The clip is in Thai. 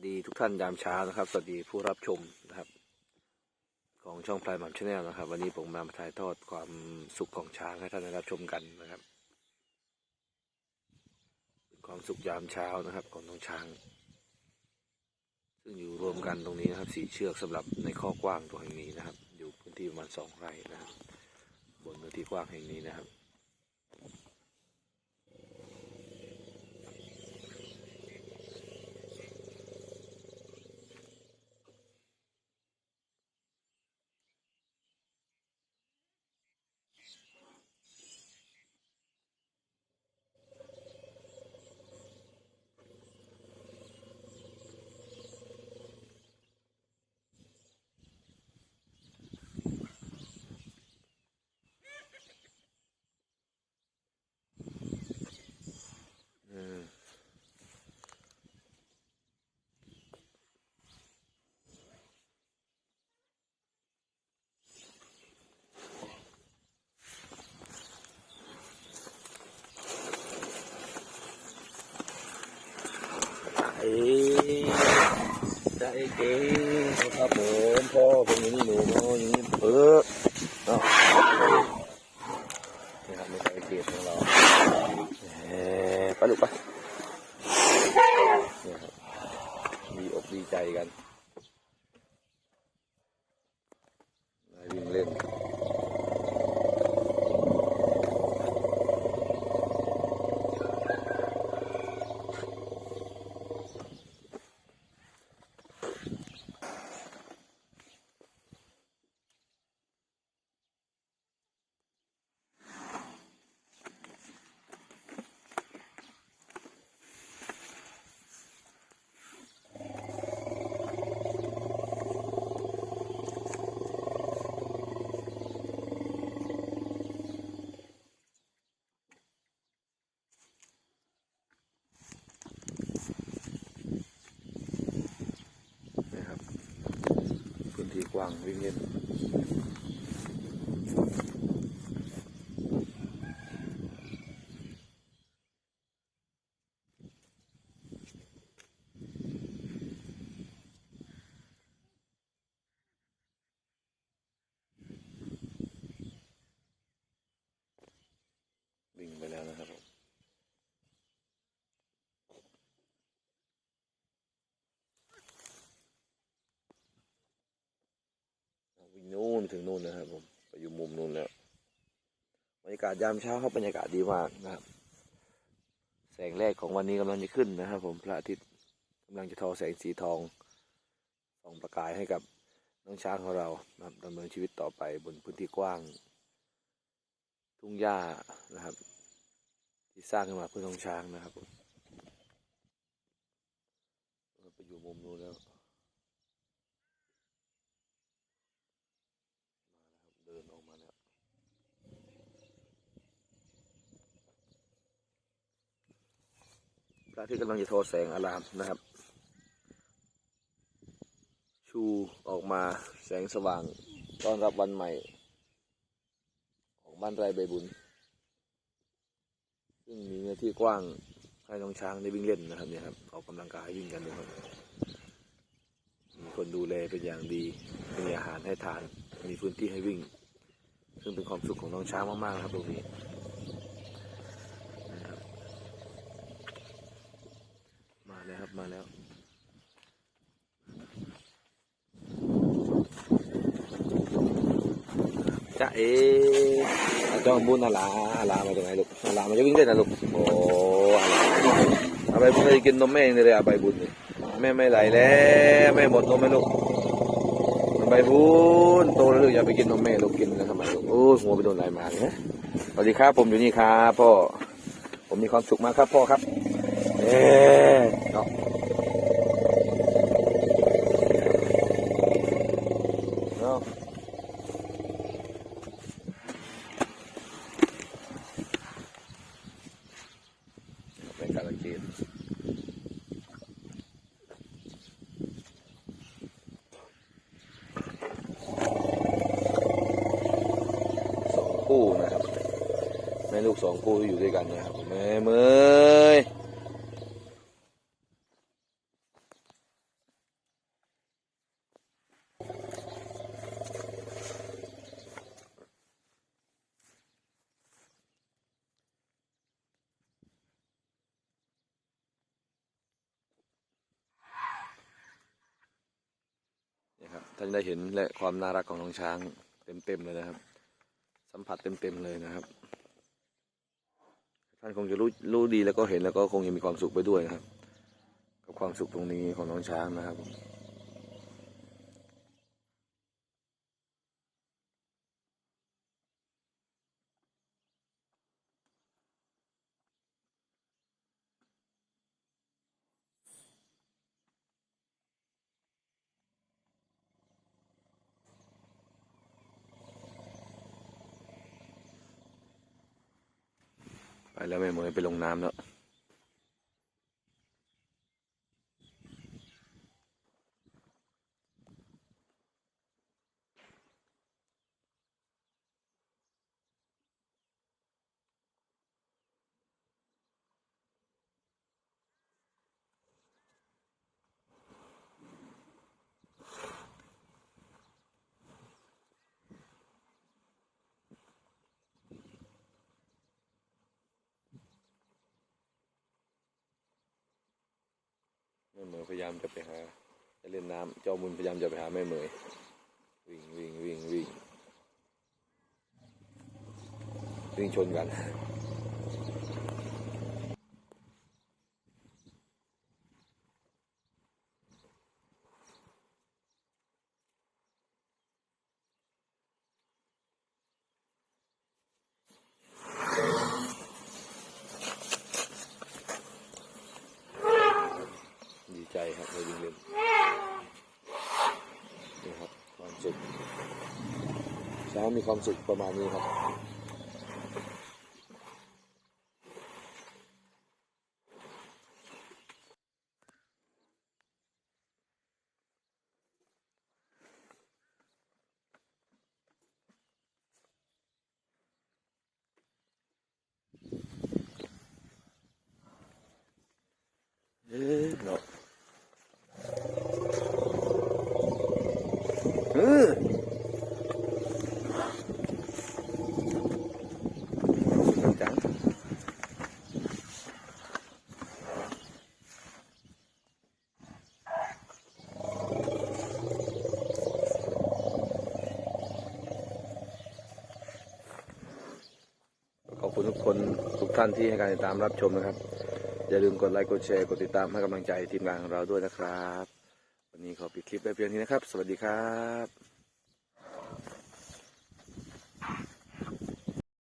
สดีทุกท่านยามเช้านะครับ สวัสดีผู้รับชมนะครับ ของช่องพลายหม่ำชาแนลนะครับ วันนี้ผมมาถ่ายทอดความสุขของช้างให้ท่านได้รับชมกันนะครับเป็นความสุขยามเช้านะครับ ของน้องช้าง ซึ่งอยู่รวมกันตรงนี้นะครับสี่เชือกสำหรับในข้อกว้างตรงแห่งนี้นะครับ อยู่พื้นที่ประมาณสองไร่นะครับ บนเนื้อที่กว้างแห่งนี้นะครับ อืมเอ้ได้ เก่งครับผมพ่อเป็นอย่างนี้หนูเอย่างนี้เออเนาะนี่ครับไม่ใช่เกียรของเราเอ่อไปลูกไปเนี่ยครับดีอกดีใจกันได้วิ่งเล่นนะครับ พื้นที่กว้างวิ่งเล่นวิ่งไปแล้วนะครับผมวิ่ง นู่นถึงนู่นนะครับ ผมไปอยู่มุมนู่นแล้วบรรยากาศยามเช้าครับบรรยากาศดีมากนะครับ แสงแรกของวันนี้กำลังจะขึ้นนะครับ ผมพระอาทิตย์กำลังจะทอแสงสีทองส่องประกายให้กับน้องช้างของเรานะครับดำเนินชีวิตต่อไปบนพื้นที่กว้าง ทุ่งหญ้านะครับ ที่สร้างขึ้นมาเพื่อน้องช้างนะครับผมไปอยู่มุมนู้นแล้วมาแล้วครับเดินออกมาแล้วพ ระอาที่กำลังจะโทอแสงอารามนะครับ ชูออกมาแสงสว่างต้อนรับวันใหม่ ของบ้านไร่ใบบุญ ซึ่งมีเนื้อที่กว้างให้น้องช้างได้วิ่งเล่นนะครับเนี่ยครับออกกำลังกายวิ่งกันด้วยครับมีคนดูแลเป็นอย่างดีมีอาหารให้ทาน มีพื้นที่ให้วิ่ง ซึ่งเป็นความสุขของน้องช้างมากๆนะครับตรงนี้นะครับ มาแล้วครับมาแล้วจะเอ๋เจ้าบุญอาลาอาลามาจากไหนลูกอาลามาจะวิ่งเล่นะลูกโอ้อาลาอาไปบุญเคยกินนมแม่เองเลยอาไปบุญนี่แม่ไม่ไหลแล้วแม่หมดนมไหมลูกเอาไปบุญโตแล้วลูกอย่าไปกินนมแม่ลูกกินแล้วทำไมลูกโอ้ยหัวไปโดนอะไรมาเนี่ยสวัสดีครับผมอยู่นี่ครับพ่อผมมีความสุขมากครับพ่อครับ อ๊เนาะเนาะเป็นการันตีสองคู่นะครับแม่ลูกสองคู่ที่อยู่ด้วยกันนะครับแม่เมย นะครับท่านได้เห็นและความน่ารักของน้องช้างเต็มๆเลยนะครับ สัมผัสเต็มๆเลยนะครับ ท่านคงจะรู้รู้ดีแล้วก็เห็นแล้วก็คงจะมีความสุขไปด้วยนะครับ กับความสุขตรงนี้ของน้องช้างนะครับ ไปแล้วแม่เหมยไปลงน้ำแล้ว ยพยายามจะไปหาจะเล่นน้ำเจ้ามุนพยายามจะไปหาแม่เหมยวิ่งวิ่งวิ่งวิ่งวิ่งชนกัน ดีใจ ครับได้วิ่งเล่นนี่ครับความสุขเช้ามีความสุขประมาณนี้ครับ เอ๊ะเนาะเออจังขอบคุณทุกคนทุกท่านที่ให้การติดตามรับชมนะครับ อย่าลืมกดไลค์กดแชร์กดติดตามให้กำลังใจทีมงานของเราด้วยนะครับ นี้ขอปิดคลิปไว้เพียงนี้นะครับ สวัสดีครับ